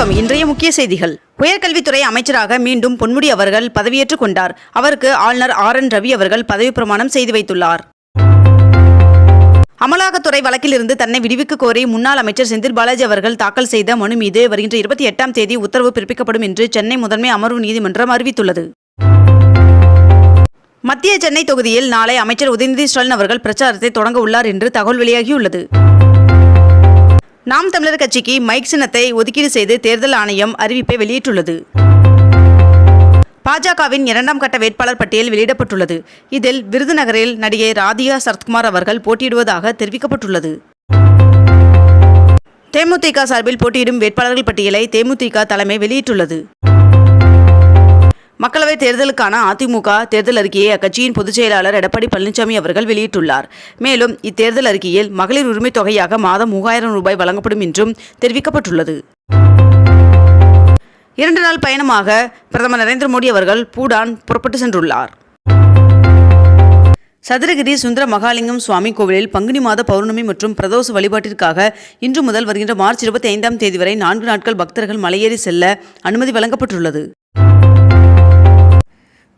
வணக்கம். இன்றைய முக்கிய செய்திகள். உயர்கல்வித்துறை அமைச்சராக மீண்டும் பொன்முடி அவர்கள் பதவியேற்றுக் கொண்டார். அவருக்கு ஆளுநர் ஆர் என் ரவி அவர்கள் பதவி பிரமாணம் செய்து வைத்துள்ளார். அமலாக்கத்துறை வழக்கிலிருந்து தன்னை விடுவிக்க கோரி முன்னாள் அமைச்சர் செந்தில் பாலாஜி அவர்கள் தாக்கல் செய்த மனு மீது வருகின்ற இருபத்தி எட்டாம் தேதி உத்தரவு பிறப்பிக்கப்படும் என்று சென்னை முதன்மை அமர்வு நீதிமன்றம் அறிவித்துள்ளது. மத்திய சென்னை தொகுதியில் நாளை அமைச்சர் உதயநிதி ஸ்டாலின் அவர்கள் பிரச்சாரத்தை தொடங்க உள்ளார் என்று தகவல் வெளியாகியுள்ளது. நாம் தமிழர் கட்சிக்கு மைக் சின்னத்தை ஒதுக்கீடு செய்து தேர்தல் ஆணையம் அறிவிப்பை வெளியிட்டுள்ளது. பாஜகவின் இரண்டாம் கட்ட வேட்பாளர் பட்டியல் வெளியிடப்பட்டுள்ளது. இதில் விருதுநகரில் நடிகை ராதிகா சரத்குமார் அவர்கள் போட்டியிடுவதாக தெரிவிக்கப்பட்டுள்ளது. தேமுதிக சார்பில் போட்டியிடும் வேட்பாளர்கள் பட்டியலை தேமுதிக தலைமை வெளியிட்டுள்ளது. மக்களவைத் தேர்தலுக்கான அதிமுக தேர்தல் அறிக்கையை அக்கட்சியின் பொதுச் செயலாளர் எடப்பாடி பழனிசாமி அவர்கள் வெளியிட்டுள்ளார். மேலும் இத்தேர்தல் அறிக்கையில் மகளிர் உரிமைத் தொகையாக மாதம் மூவாயிரம் ரூபாய் வழங்கப்படும் என்றும் தெரிவிக்கப்பட்டுள்ளது. இரண்டு நாள் பயணமாக பிரதமர் நரேந்திர மோடி அவர்கள் பூடான் புறப்பட்டு சென்றுள்ளார். சதுரகிரி சுந்தர மகாலிங்கம் சுவாமி கோவிலில் பங்குனி மாத பௌர்ணமி மற்றும் பிரதோஷ வழிபாட்டிற்காக இன்று முதல் வருகின்ற மார்ச் இருபத்தி ஐந்தாம் தேதி வரை நான்கு நாட்கள் பக்தர்கள் மலையேறி செல்ல அனுமதி வழங்கப்பட்டுள்ளது.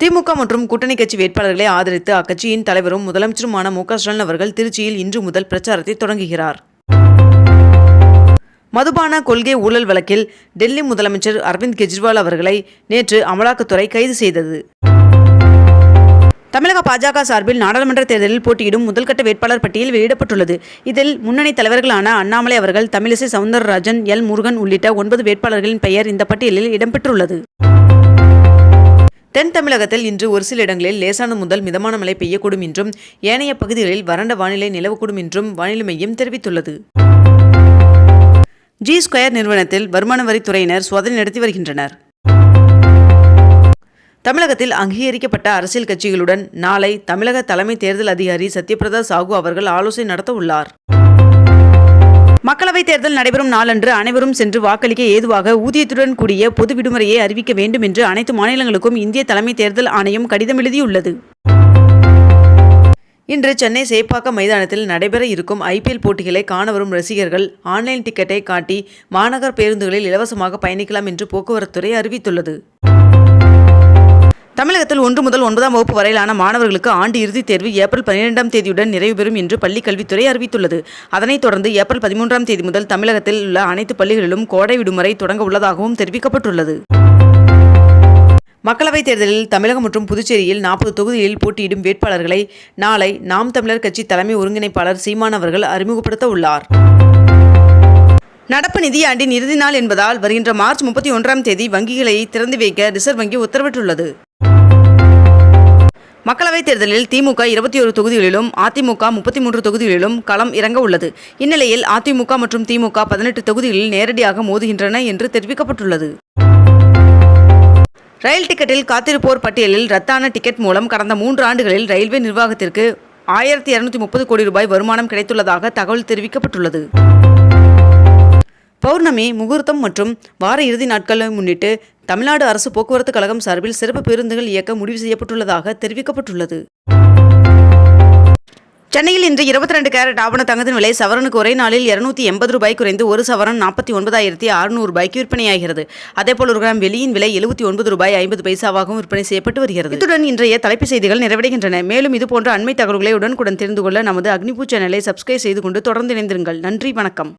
திமுக மற்றும் கூட்டணி கட்சி வேட்பாளர்களை ஆதரித்து அக்கட்சியின் தலைவரும் முதலமைச்சருமான மு க ஸ்டாலின் அவர்கள் திருச்சியில் இன்று முதல் பிரச்சாரத்தை தொடங்குகிறார். மதுபான கொள்கை ஊழல் வழக்கில் டெல்லி முதலமைச்சர் அரவிந்த் கெஜ்ரிவால் அவர்களை நேற்று அமலாக்கத்துறை கைது செய்தது. தமிழக பாஜக சார்பில் நாடாளுமன்ற தேர்தலில் போட்டியிடும் முதல்கட்ட வேட்பாளர் பட்டியல் வெளியிடப்பட்டுள்ளது. இதில் முன்னணி தலைவர்களான அண்ணாமலை அவர்கள் தமிழிசை சவுந்தரராஜன் எல் முருகன் உள்ளிட்ட ஒன்பது வேட்பாளர்களின் பெயர் இந்த பட்டியலில் இடம்பெற்றுள்ளது. தென் தமிழகத்தில் இன்று ஒரு சில இடங்களில் லேசான முதல் மிதமான மழை பெய்யக்கூடும் என்றும் ஏனைய பகுதிகளில் வறண்ட வானிலை நிலவக்கூடும் என்றும் வானிலை மையம் தெரிவித்துள்ளது. ஜி ஸ்கொயர் நிறுவனத்தில் வருமான வரித்துறையினர் சோதனை நடத்தி வருகின்றனர். தமிழகத்தில் அங்கீகரிக்கப்பட்ட அரசியல் கட்சிகளுடன் நாளை தமிழக தலைமை தேர்தல் அதிகாரி சத்யபிரதா சாகு அவர்கள் ஆலோசனை நடத்த உள்ளார் மக்களவைத் தேர்தல் நடைபெறும் நாளன்று அனைவரும் சென்று வாக்களிக்க ஏதுவாக ஊதியத்துடன் கூடிய பொது விடுமுறையை அறிவிக்க வேண்டும் என்று அனைத்து மாநிலங்களுக்கும் இந்திய தலைமை தேர்தல் ஆணையம் கடிதம் எழுதியுள்ளது. இன்று சென்னை சேப்பாக்கம் மைதானத்தில் நடைபெற இருக்கும் ஐபிஎல் போட்டிகளை காண வரும் ரசிகர்கள் ஆன்லைன் டிக்கெட்டை காட்டி மாநகர் பேருந்துகளில் இலவசமாக பயணிக்கலாம் என்று போக்குவரத்துறை அறிவித்துள்ளது. தமிழகத்தில் ஒன்று முதல் ஒன்பதாம் வகுப்பு வரையிலான மாணவர்களுக்கு ஆண்டு இறுதித் தேர்வு ஏப்ரல் பன்னிரெண்டாம் தேதியுடன் நிறைவு பெறும் என்று பள்ளிக் கல்வித்துறை அறிவித்துள்ளது. அதனைத் தொடர்ந்து ஏப்ரல் பதிமூன்றாம் தேதி முதல் தமிழகத்தில் உள்ள அனைத்து பள்ளிகளிலும் கோடை விடுமுறை தொடங்க உள்ளதாகவும் தெரிவிக்கப்பட்டுள்ளது. மக்களவைத் தேர்தலில் தமிழகம் மற்றும் புதுச்சேரியில் நாற்பது தொகுதிகளில் போட்டியிடும் வேட்பாளர்களை நாளை நாம் தமிழர் கட்சி தலைமை ஒருங்கிணைப்பாளர் சீமான் அவர்கள் அறிமுகப்படுத்த உள்ளார். நடப்பு நிதியாண்டின் இறுதி நாள் என்பதால் வருகின்ற மார்ச் முப்பத்தி ஒன்றாம் தேதி வங்கிகளை திறந்து வைக்க ரிசர்வ் வங்கி உத்தரவிட்டுள்ளது. மக்களவைத் தேர்தலில் திமுக இருபத்தி ஒரு தொகுதிகளிலும் அதிமுக முப்பத்தி மூன்று தொகுதிகளிலும் களம் இறங்க உள்ளது. இந்நிலையில் அதிமுக மற்றும் திமுக பதினெட்டு தொகுதிகளில் நேரடியாக மோதுகின்றன என்று தெரிவிக்கப்பட்டுள்ளது. ரயில் டிக்கெட்டில் காத்திருப்போர் பட்டியலில் ரத்தான டிக்கெட் மூலம் கடந்த மூன்று ஆண்டுகளில் ரயில்வே நிர்வாகத்திற்கு ஆயிரத்தி இருநூத்தி முப்பது கோடி ரூபாய் வருமானம் கிடைத்துள்ளதாக தகவல் தெரிவிக்கப்பட்டுள்ளது. பௌர்ணமி முகூர்த்தம் மற்றும் வார இறுதி நாட்களை முன்னிட்டு தமிழ்நாடு அரசு போக்குவரத்து கழகம் சார்பில் சிறப்பு பேருந்துகள் இயக்க முடிவு செய்யப்பட்டுள்ளதாக தெரிவிக்கப்பட்டுள்ளது. சென்னையில் இன்று இருபத்தி ரெண்டு கேரட் ஆவண தங்கத்தின் விலை சவரனுக்கு ஒரே நாளில் இருநூத்தி எண்பது ரூபாய் குறைந்து ஒரு சவரன் நாற்பத்தி ஒன்பதாயிரத்தி அறுநூறு ரூபாய்க்கு விற்பனையாகிறது. அதேபோல் ஒரு கிராம் வெளியின் விலை எழுபத்தி ஒன்பது ரூபாய் ஐம்பது பைசாவாகவும் விற்பனை செய்யப்பட்டு வருகிறது. இத்துடன் இன்றைய தலைப்புச் செய்திகள் நிறைவடைகின்றன. மேலும் இதுபோன்ற அண்மை தகவல்களை உடனுக்குடன் தெரிந்து கொள்ள நமது அக்னிபூ சேனலை சப்ஸ்கிரைப் செய்து கொண்டு தொடர்ந்து இணைந்திருங்கள். நன்றி வணக்கம்.